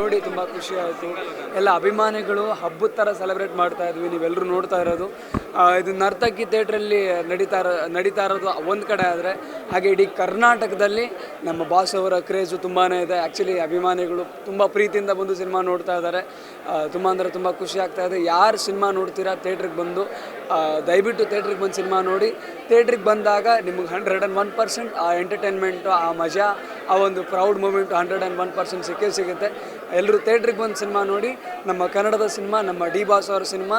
ನೋಡಿ ತುಂಬ ಖುಷಿ ಆಯಿತು. ಎಲ್ಲ ಅಭಿಮಾನಿಗಳು ಹಬ್ಬದ ಥರ ಸೆಲೆಬ್ರೇಟ್ ಮಾಡ್ತಾ ಇದ್ವಿ ನೀವೆಲ್ಲರೂ ನೋಡ್ತಾ ಇರೋದು. ಇದು ನರ್ತಕಿ ಥಿಯೇಟ್ರಲ್ಲಿ ನಡೀತಾ ಇರೋ, ನಡೀತಾ ಇರೋದು ಒಂದು ಕಡೆ ಆದರೆ, ಹಾಗೆ ಇಡೀ ಕರ್ನಾಟಕದಲ್ಲಿ ನಮ್ಮ ಬಾಸ್ ಅವರ ಕ್ರೇಜು ತುಂಬಾ ಇದೆ. ಆ್ಯಕ್ಚುಲಿ ಅಭಿಮಾನಿಗಳು ತುಂಬ ಪ್ರೀತಿಯಿಂದ ಬಂದು ಸಿನಿಮಾ ನೋಡ್ತಾ ಇದ್ದಾರೆ. ತುಂಬ ಅಂದರೆ ತುಂಬ ಖುಷಿ ಆಗ್ತಾ ಇದೆ. ಯಾರು ಸಿನಿಮಾ ನೋಡ್ತೀರಾ ಥಿಯೇಟ್ರಿಗೆ ಬಂದು ದಯವಿಟ್ಟು ಥಿಯೇಟ್ರಿಗೆ ಬಂದು ಸಿನಿಮಾ ನೋಡಿ. ಥಿಯೇಟ್ರಿಗೆ ಬಂದಾಗ ನಿಮಗೆ ಹಂಡ್ರೆಡ್ ಆ್ಯಂಡ್ ಒನ್ ಪರ್ಸೆಂಟ್ ಆ ಎಂಟರ್ಟೈನ್ಮೆಂಟು ಆ ಮಜಾ, ಆ ಒಂದು proud moment hundred and one percent ಸಿಕ್ಕೇ ಸಿಗುತ್ತೆ. ಎಲ್ಲರೂ ಥಿಯೇಟ್ರಿಗೆ ಬಂದು ಸಿನಿಮಾ ನೋಡಿ, ನಮ್ಮ ಕನ್ನಡದ ಸಿನಿಮಾ, ನಮ್ಮ ಡಿ ಬಾಸ್ ಅವರ ಸಿನಿಮಾ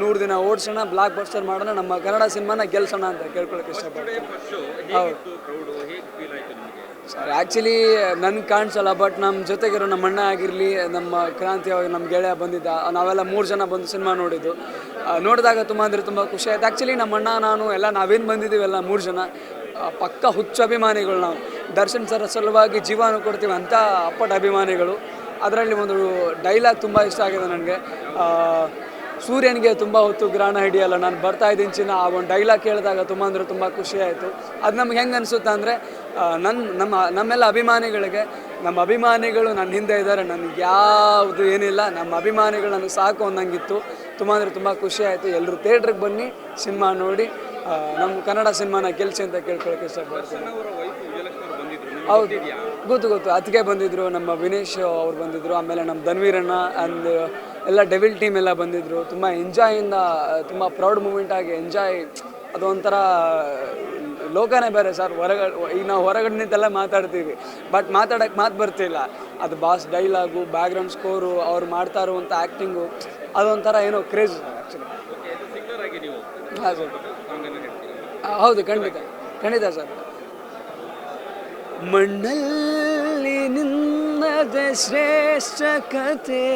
ನೂರು ದಿನ ಓಡಿಸೋಣ, ಬ್ಲಾಕ್ ಬಸ್ಟರ್ ಮಾಡೋಣ, ನಮ್ಮ ಕನ್ನಡ ಸಿನಿಮಾನ ಗೆಲ್ಸೋಣ ಅಂತ ಕೇಳ್ಕೊಳಕ್ಕೆ ಇಷ್ಟಪಡ್ತೀನಿ. ಸರ್ ಆ್ಯಕ್ಚುಲಿ ನನ್ಗೆ ಕಾಣಿಸಲ್ಲ ಬಟ್ ನಮ್ಮ ಜೊತೆಗಿರೋ ನಮ್ಮ ಅಣ್ಣ ಆಗಿರಲಿ, ನಮ್ಮ ಕ್ರಾಂತಿ ಅವಾಗ ನಮ್ಮ ಗೆಳೆಯ ಬಂದಿದ್ದ, ನಾವೆಲ್ಲ ಮೂರು ಜನ ಬಂದು ಸಿನಿಮಾ ನೋಡಿದ್ದು. ನೋಡಿದಾಗ ತುಂಬ ಅಂದರೆ ತುಂಬ ಖುಷಿ ಆಯ್ತು. ಆ್ಯಕ್ಚುಲಿ ನಮ್ಮ ಅಣ್ಣ, ನಾನು, ಎಲ್ಲ ನಾವೇನು ಬಂದಿದ್ದೀವಲ್ಲ ಮೂರು ಜನ ಪಕ್ಕ ಹುಚ್ಚು ಅಭಿಮಾನಿಗಳು ನಾವು. ದರ್ಶನ್ ಸರ್ ಸಲುವಾಗಿ ಜೀವನ ಕೊಡ್ತೀವಿ ಅಂತ ಅಪ್ಪಟ ಅಭಿಮಾನಿಗಳು. ಅದರಲ್ಲಿ ಒಂದು ಡೈಲಾಗ್ ತುಂಬ ಇಷ್ಟ ಆಗಿದೆ ನನಗೆ. ಸೂರ್ಯನಿಗೆ ತುಂಬ ಹೊತ್ತು ಗ್ರಹಣ ಹಿಡಿಯಲ್ಲ ನಾನು ಬರ್ತಾ ಇದ್ದೀನಿ ಚಿನ್ನ. ಆ ಒಂದು ಡೈಲಾಗ್ ಕೇಳಿದಾಗ ತುಂಬ ಅಂದರೆ ತುಂಬ ಖುಷಿ ಆಯಿತು. ಅದು ನಮ್ಗೆ ಹೆಂಗೆ ಅನಿಸುತ್ತೆ ಅಂದರೆ ನನ್ನ ನಮ್ಮ ನಮ್ಮೆಲ್ಲ ಅಭಿಮಾನಿಗಳಿಗೆ ನಮ್ಮ ಅಭಿಮಾನಿಗಳು ನನ್ನ ಹಿಂದೆ ಇದ್ದಾರೆ ನನಗೆ ಯಾವುದು ಏನಿಲ್ಲ ನಮ್ಮ ಅಭಿಮಾನಿಗಳು ನನಗೆ ಸಾಕು ಅನ್ನಂಗಿತ್ತು. ತುಂಬ ಅಂದರೆ ತುಂಬ ಖುಷಿ ಆಯಿತು. ಎಲ್ಲರೂ ಥಿಯೇಟ್ರಿಗೆ ಬನ್ನಿ ಸಿನಿಮಾ ನೋಡಿ. ನಮ್ಮ ಕನ್ನಡ ಸಿನಿಮಾನ ಗೆಲ್ಸಿ ಅಂತ ಕೇಳ್ಕೊಳಕ್ಕೆ ಇಷ್ಟಪಡ್ತೀನಿ. ಹೌದು. ಗೊತ್ತು ಗೊತ್ತು. ಅದಕ್ಕೆ ಬಂದಿದ್ರು ನಮ್ಮ ವಿನೇಶ್ ಅವ್ರು ಬಂದಿದ್ರು ಆಮೇಲೆ ನಮ್ಮ ಧನ್ವೀರಣ್ಣ ಆ್ಯಂಡ್ ಎಲ್ಲ ಡೆವಿಲ್ ಟೀಮ್ ಎಲ್ಲ ಬಂದಿದ್ರು. ತುಂಬ ಎಂಜಾಯಿಂದ ತುಂಬ ಪ್ರೌಡ್ ಮೂಮೆಂಟ್ ಆಗಿ ಎಂಜಾಯ್ ಅದೊಂಥರ ಲೋಕನೇ ಬೇರೆ ಸರ್. ಹೊರಗಡೆ ಈಗ ನಾವು ಹೊರಗಡೆ ನಿಂತೆಲ್ಲ ಮಾತಾಡ್ತೀವಿ. ಬಟ್ ಮಾತಾಡೋಕ್ಕೆ ಮಾತು ಬರ್ತಿಲ್ಲ. ಅದು ಬಾಸ್ ಡೈಲಾಗು ಬ್ಯಾಕ್ಗ್ರೌಂಡ್ ಸ್ಕೋರು ಅವ್ರು ಮಾಡ್ತಾ ಇರುವಂಥ ಆ್ಯಕ್ಟಿಂಗು ಅದೊಂಥರ ಏನೋ ಕ್ರೇಜ್ ಆ್ಯಕ್ಚುಲಿ ಹಾಂ ಸರ್ ಆ್ಯಕ್ಚುಲಿ ಹೌದು ಖಂಡಿತ. ಖಂಡಿತ ಸರ್. മണ്ണല്ലിരുന്നത് ശ്രേഷ്ഠകത്തെ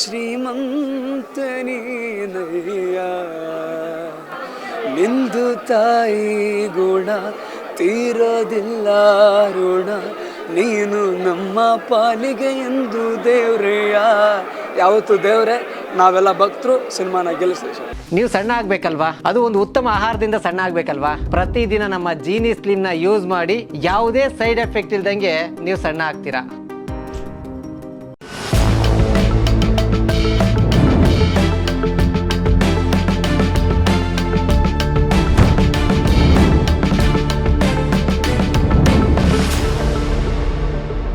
ശ്രീമന്തനി നിന്ദു തായി ഗുണ തീരതില്ലാരുണ ನೀನು ನಮ್ಮ ಪಾಲಿಗೆ ಎಂದು ದೇವ್ರಯ್ಯ ಯಾವತ್ತು ದೇವ್ರೆ? ನಾವೆಲ್ಲ ಭಕ್ತರು ಸಿನಿಮಾನ ಗೆಲ್ಲಿಸಿ ನೀವು ಸಣ್ಣ ಆಗ್ಬೇಕಲ್ವಾ? ಅದು ಒಂದು ಉತ್ತಮ ಆಹಾರದಿಂದ ಸಣ್ಣ ಆಗ್ಬೇಕಲ್ವಾ? ಪ್ರತಿದಿನ ನಮ್ಮ ಜೀನಿ ಸ್ಲಿಮ್ನ ಯೂಸ್ ಮಾಡಿ ಯಾವುದೇ ಸೈಡ್ ಎಫೆಕ್ಟ್ ಇಲ್ದಂಗೆ ನೀವು ಸಣ್ಣ ಆಗ್ತೀರಾ?